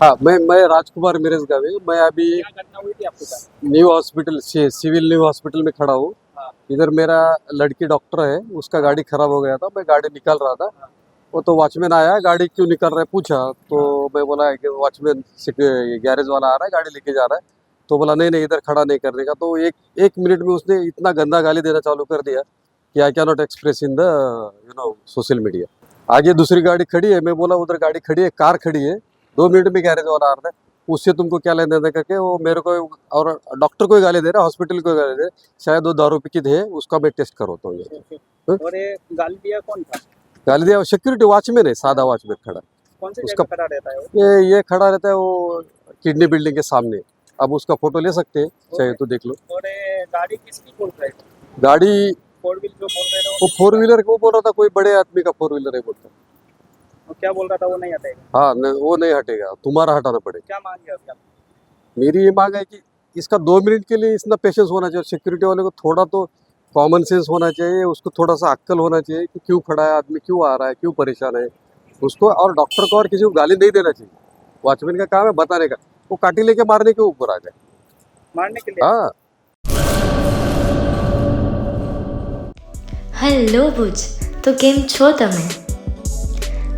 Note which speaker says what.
Speaker 1: हाँ मैं मैं राजकुमार मिरेज गावे मैं अभी
Speaker 2: क्या
Speaker 1: new hospital civil new hospital में खड़ा हूँ।
Speaker 2: हाँ।
Speaker 1: इधर मेरा लड़की डॉक्टर है उसका गाड़ी खराब हो गया था मैं गाड़ी निकाल रहा था। हाँ। वो तो वॉचमैन आया गाड़ी क्यों निकल रहा है पूछा तो हाँ। मैं बोला कि वॉचमैन गैरेज वाला आ रहा है गाड़ी लेके जा रहा है। तो बोला नहीं नहीं इधर खड़ा नहीं करने का। तो एक एक मिनट में उसने इतना गंदा गाली देना चालू कर दिया कि I cannot express in the you know social media आगे दूसरी गाड़ी खड़ी है मैं बोला उधर गाड़ी खड़ी है कार खड़ी है। दो मिनट में गैरेज वाला आ रहा है उससे तुमको क्या लेना देना करके वो मेरे को और डॉक्टर को ही गाली दे रहा है हॉस्पिटल को गाली दे रहा। शायद वो दारू पी है उसका मैं टेस्ट करवाता हूँ? ये
Speaker 2: गाली दिया कौन था?
Speaker 1: गाली दिया सिक्योरिटी वॉचमैन है सादा वॉचमैन खड़ा।
Speaker 2: कौन सी
Speaker 1: उसका-
Speaker 2: खड़ा रहता है
Speaker 1: ये ये खड़ा रहता है वो किडनी बिल्डिंग के सामने। अब उसका फ़ोटो ले सकते हैं चाहे तो देख लो।
Speaker 2: गाड़ी किसकी बोल रहे
Speaker 1: गाड़ी
Speaker 2: फोर व्हील जो बोल रहे
Speaker 1: वो
Speaker 2: वो
Speaker 1: फोर व्हीलर को बोल रहा था कोई बड़े आदमी का फोर व्हीलर है बोलता।
Speaker 2: वो क्या बोल रहा था वो नहीं हटेगा
Speaker 1: हाँ नहीं, वो नहीं हटेगा तुम्हारा हटाना पड़ेगा
Speaker 2: क्या मांग है उसका
Speaker 1: मेरी ये मांग है कि इसका दो मिनट के लिए इतना पेशेंस होना चाहिए सिक्योरिटी वाले को थोड़ा तो कॉमन सेंस होना चाहिए उसको थोड़ा सा अक्कल होना चाहिए कि क्यों खड़ा है आदमी क्यों आ रहा है क्यों परेशान है उसको और डॉक्टर को और किसी को गाली नहीं देना चाहिए वॉचमैन का काम है बताने का वो काटी लेके मारने के ऊपर आ जाए
Speaker 2: मारने के लिए
Speaker 1: हाँ
Speaker 3: હેલો ભુજ તો કેમ છો તમે